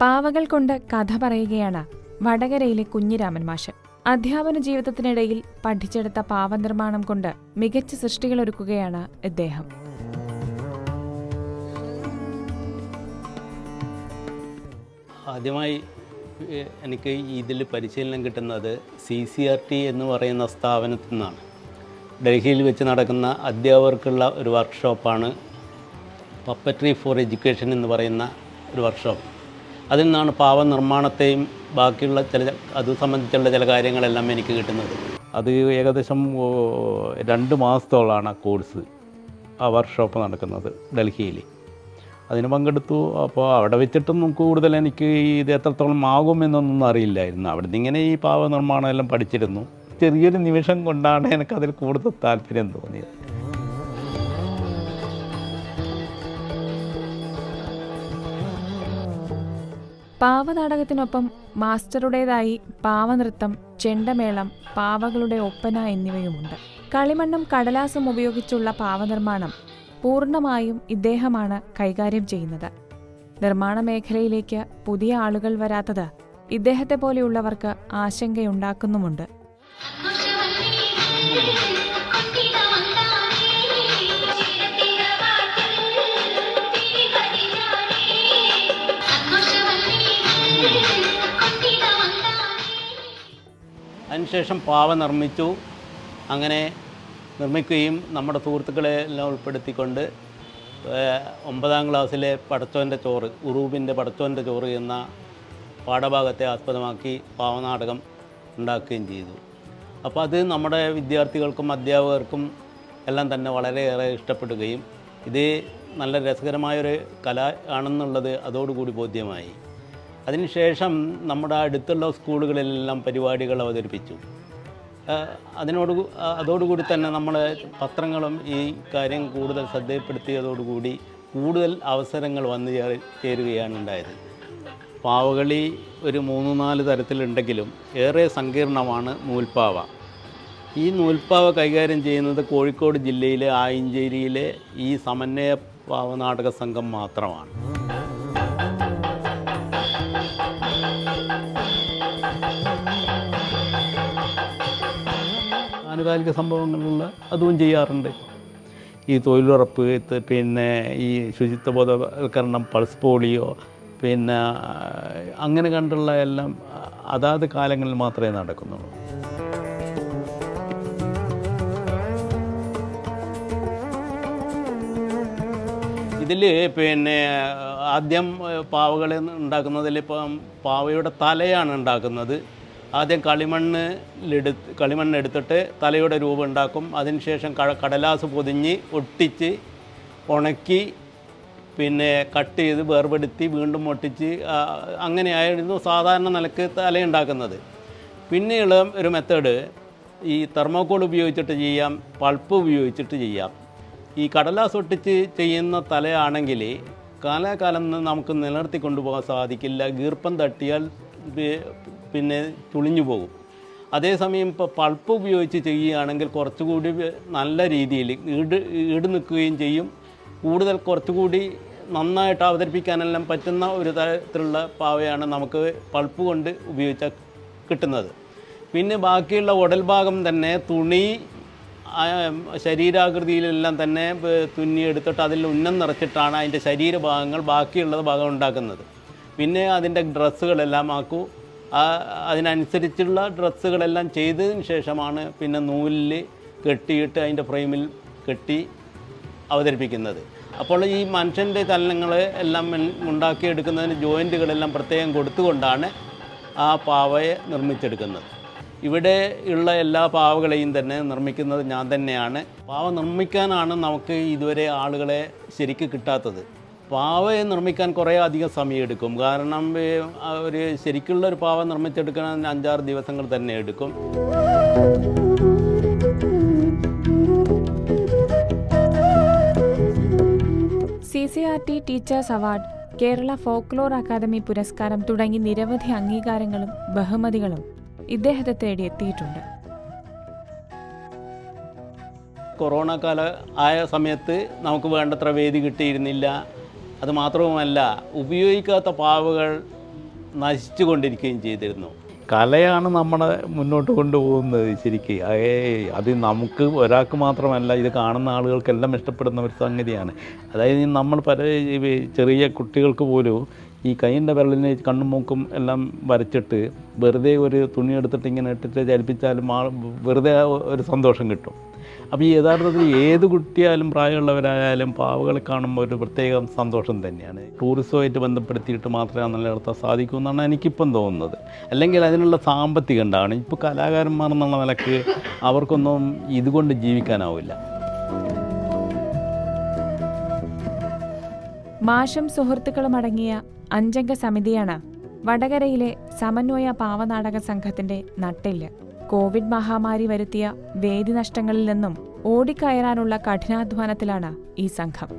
പാവകൾ കൊണ്ട് കഥ പറയുകയാണ് വടകരയിലെ കുഞ്ഞിരാമൻ മാഷ്. അധ്യാപന ജീവിതത്തിനിടയിൽ പഠിച്ചെടുത്ത പാവനിർമ്മാണം കൊണ്ട് മികച്ച സൃഷ്ടികളൊരുക്കുകയാണ് ഇദ്ദേഹം. ആദ്യമായി എനിക്ക് ഇതിൽ പരിശീലനം കിട്ടുന്നത് സി സി ആർ ടി എന്ന് പറയുന്ന സ്ഥാപനത്തിൽ നിന്നാണ്. ഡൽഹിയിൽ വെച്ച് നടക്കുന്ന അധ്യാപകർക്കുള്ള ഒരു വർക്ക്ഷോപ്പാണ് പപ്പറ്ററി ഫോർ എഡ്യൂക്കേഷൻ എന്ന് പറയുന്ന ഒരു വർക്ക്ഷോപ്പ് അതിൽ നിന്നാണ് പാവ നിർമ്മാണത്തെയും ബാക്കിയുള്ള ചില അത് സംബന്ധിച്ചുള്ള ചില കാര്യങ്ങളെല്ലാം എനിക്ക് കിട്ടുന്നത്. അത് ഏകദേശം രണ്ട് മാസത്തോളമാണ് കോഴ്സ് ആ വർക്ക്ഷോപ്പ് നടക്കുന്നത് ഡൽഹിയിൽ അതിന് പങ്കെടുത്തു. അപ്പോൾ അവിടെ വെച്ചിട്ടൊന്നും കൂടുതൽ എനിക്ക് ഇത് എത്രത്തോളം ആകും എന്നൊന്നും അറിയില്ലായിരുന്നു. അവിടെ നിന്ന് ഇങ്ങനെ ഈ പാവ നിർമ്മാണം എല്ലാം പഠിച്ചിരുന്നു. ചെറിയൊരു നിമിഷം കൊണ്ടാണ് എനിക്കതിൽ കൂടുതൽ താല്പര്യം തോന്നിയത്. പാവനാടകത്തിനൊപ്പം മാസ്റ്ററുടേതായി പാവനൃത്തം ചെണ്ടമേളം പാവകളുടെ ഒപ്പന എന്നിവയുമുണ്ട്. കളിമണ്ണും കടലാസും ഉപയോഗിച്ചുള്ള പാവനിർമ്മാണം പൂർണമായും ഇദ്ദേഹമാണ് കൈകാര്യം ചെയ്യുന്നത്. നിർമ്മാണ മേഖലയിലേക്ക് പുതിയ ആളുകൾ വരാത്തത് ഇദ്ദേഹത്തെ പോലെയുള്ളവർക്ക് ആശങ്കയുണ്ടാക്കുന്നുമുണ്ട്. അതിനുശേഷം പാവ നിർമ്മിച്ചു. അങ്ങനെ നിർമ്മിക്കുകയും നമ്മുടെ സുഹൃത്തുക്കളെ എല്ലാം ഉൾപ്പെടുത്തിക്കൊണ്ട് ഒമ്പതാം ക്ലാസ്സിലെ പടച്ചോന്റെ ചോറ് ഉറൂബിന്റെ പടച്ചോന്റെ ചോറ് എന്ന പാഠഭാഗത്തെ ആസ്പദമാക്കി പാവനാടകം ഉണ്ടാക്കുകയും ചെയ്തു. അപ്പോൾ അത് നമ്മുടെ വിദ്യാർത്ഥികൾക്കും അധ്യാപകർക്കും എല്ലാം തന്നെ വളരെയേറെ ഇഷ്ടപ്പെടുകയും ഇത് നല്ല രസകരമായൊരു കല ആണെന്നുള്ളത് അതോടുകൂടി ബോധ്യമായി. അതിനുശേഷം നമ്മുടെ അടുത്തുള്ള സ്കൂളുകളിലെല്ലാം പരിപാടികൾ അവതരിപ്പിച്ചു. അതിനോട് അതോടുകൂടി തന്നെ നമ്മൾ പത്രങ്ങളും ഈ കാര്യം കൂടുതൽ ശ്രദ്ധയിൽപ്പെടുത്തിയതോടുകൂടി കൂടുതൽ അവസരങ്ങൾ വന്നു ചേരുകയാണ് ഉണ്ടായത്. പാവകളി ഒരു മൂന്ന് നാല് തരത്തിലുണ്ടെങ്കിലും ഏറെ സങ്കീർണമാണ് നൂൽപ്പാവ. ഈ നൂൽപ്പാവ കൈകാര്യം ചെയ്യുന്നത് കോഴിക്കോട് ജില്ലയിലെ ആയിഞ്ചേരിയിലെ ഈ സമന്വയ പാവനാടക സംഘം മാത്രമാണ്. ആനുകാലിക സംഭവങ്ങളുള്ള അതും ചെയ്യാറുണ്ട്. ഈ തൊഴിലുറപ്പ് പിന്നെ ഈ ശുചിത്വ ബോധവൽക്കരണം പൾസ് പോളിയോ പിന്നെ അങ്ങനെ കണ്ടുള്ള എല്ലാം അതാത് കാലങ്ങളിൽ മാത്രമേ നടക്കുന്നുള്ളൂ. ഇതിൽ പിന്നെ ആദ്യം പാവകളെ ഉണ്ടാക്കുന്നതിൽ ഇപ്പം പാവയുടെ തലയാണ് ഉണ്ടാക്കുന്നത്. ആദ്യം കളിമണ്ണിലെടുത്ത് കളിമണ്ണ് എടുത്തിട്ട് തലയുടെ രൂപം ഉണ്ടാക്കും. അതിനുശേഷം ശേഷം കടലാസ് പൊതിഞ്ഞ് ഒട്ടിച്ച് ഉണക്കി പിന്നെ കട്ട് ചെയ്ത് വേർപെടുത്തി വീണ്ടും ഒട്ടിച്ച് അങ്ങനെയായിരുന്നു സാധാരണ നിലയ്ക്ക് തലയുണ്ടാക്കുന്നത് പിന്നെയുള്ള ഒരു മെത്തേഡ് ഈ തെർമോക്കോൾ ഉപയോഗിച്ചിട്ട് ചെയ്യാം പൾപ്പ് ഉപയോഗിച്ചിട്ട് ചെയ്യാം. ഈ കടലാസ് ഒട്ടിച്ച് ചെയ്യുന്ന തലയാണെങ്കിൽ കാലാകാലം നമുക്ക് നിലനിർത്തി കൊണ്ടുപോകാൻ സാധിക്കില്ല. ഗീർപ്പം തട്ടിയാൽ പിന്നെ ചുളിഞ്ഞു പോകും. അതേസമയം ഇപ്പോൾ പൾപ്പ് ഉപയോഗിച്ച് ചെയ്യുകയാണെങ്കിൽ കുറച്ചുകൂടി നല്ല രീതിയിൽ ഈട് ഈട് നിൽക്കുകയും ചെയ്യും. കൂടുതൽ കുറച്ചുകൂടി നന്നായിട്ട് അവതരിപ്പിക്കാനെല്ലാം പറ്റുന്ന ഒരു തരത്തിലുള്ള പാവയാണ് നമുക്ക് പൾപ്പ് കൊണ്ട് ഉപയോഗിച്ചാൽ കിട്ടുന്നത്. പിന്നെ ബാക്കിയുള്ള ഉടൽ ഭാഗം തന്നെ തുണി ശരീരാകൃതിയിലെല്ലാം തന്നെ തുന്നിയെടുത്തിട്ട് അതിൽ ഉന്നം നിറച്ചിട്ടാണ് അതിന്റെ ശരീരഭാഗങ്ങൾ ബാക്കിയുള്ള ഭാഗം ഉണ്ടാക്കുന്നത്. പിന്നെ അതിന്റെ ഡ്രസ്സുകളെല്ലാം ആക്കൂ. അതിനനുസരിച്ചുള്ള ഡ്രസ്സുകളെല്ലാം ചെയ്തതിന് ശേഷമാണ് പിന്നെ നൂലിൽ കെട്ടിയിട്ട് അതിന്റെ ഫ്രെയിമിൽ കെട്ടി അവതരിപ്പിക്കുന്നത്. അപ്പോൾ ഈ മനുഷ്യന്റെ ചലനങ്ങൾ എല്ലാം ഉണ്ടാക്കിയെടുക്കുന്നതിന് ജോയിന്റുകളെല്ലാം പ്രത്യേകം കൊടുത്തുകൊണ്ടാണ് ആ പാവയെ നിർമ്മിച്ചെടുക്കുന്നത്. ഇവിടെ ഉള്ള എല്ലാ പാവകളെയും തന്നെ നിർമ്മിക്കുന്നത് ഞാൻ തന്നെയാണ്. പാവ നിർമ്മിക്കാനാണ് നമുക്ക് ഇതുവരെ ആളുകളെ ശരിക്ക് കിട്ടാത്തത്. പാവയെ നിർമ്മിക്കാൻ കുറേ അധികം സമയമെടുക്കും. കാരണം ഒരു ശരിക്കുള്ള ഒരു പാവ നിർമ്മിച്ചെടുക്കാൻ അഞ്ചാറ് ദിവസങ്ങൾ തന്നെ എടുക്കും. C C R T teachers award Kerala folklore academy പുരസ്കാരം തുടങ്ങി നിരവധി അംഗീകാരങ്ങളും ബഹുമതികളും ഇദ്ദേഹത്തെ തേടിയെത്തിയിട്ടുണ്ട്. കൊറോണ കാല ആയ സമയത്ത് നമുക്ക് വേണ്ടത്ര വേദി കിട്ടിയിരുന്നില്ല. അത് മാത്രവുമല്ല ഉപയോഗിക്കാത്ത പാവകൾ നശിച്ചു കൊണ്ടിരിക്കുകയും ചെയ്തിരുന്നു. കലയാണ് നമ്മളെ മുന്നോട്ട് കൊണ്ടുപോകുന്നത് ശരിക്ക്. ഏ അത് നമുക്ക് ഒരാൾക്ക് മാത്രമല്ല ഇത് കാണുന്ന ആളുകൾക്കെല്ലാം ഇഷ്ടപ്പെടുന്ന ഒരു സംഗതിയാണ്. അതായത് നമ്മൾ പല ചെറിയ കുട്ടികൾക്ക് പോലും ഈ കൈയിന്റെ വിരലിനെ കണ്ണും മൂക്കും എല്ലാം വരച്ചിട്ട് വെറുതെ ഒരു തുണി എടുത്തിട്ട് ഇങ്ങനെ ഇട്ടിട്ട് ചലിപ്പിച്ചാലും വെറുതെ ഒരു സന്തോഷം കിട്ടും. അപ്പോൾ ഈ യഥാർത്ഥത്തിൽ ഏത് കുട്ടിയായാലും പ്രായമുള്ളവരായാലും പാവകളെ കാണുമ്പോൾ ഒരു പ്രത്യേക സന്തോഷം തന്നെയാണ്. ടൂറിസവുമായിട്ട് ബന്ധപ്പെടുത്തിയിട്ട് മാത്രമേ നിലനിർത്താൻ സാധിക്കൂ എന്നാണ് എനിക്കിപ്പം തോന്നുന്നത്. അല്ലെങ്കിൽ അതിനുള്ള സാമ്പത്തികം ഉണ്ടാവണം ഇപ്പോൾ കലാകാരന്മാർ എന്നുള്ള നിലയ്ക്ക് അവർക്കൊന്നും ഇതുകൊണ്ട് ജീവിക്കാനാവില്ല. മാഷും സുഹൃത്തുക്കളും അടങ്ങിയ അഞ്ചംഗ സമിതിയാണ് വടകരയിലെ സമന്വയ പാവനാടക സംഘത്തിന്റെ നട്ടെല്ല്. കോവിഡ് മഹാമാരി വരുത്തിയ വേദി നഷ്ടങ്ങളിൽ നിന്നും ഓടിക്കയറാനുള്ള കഠിനാധ്വാനത്തിലാണ് ഈ സംഘം.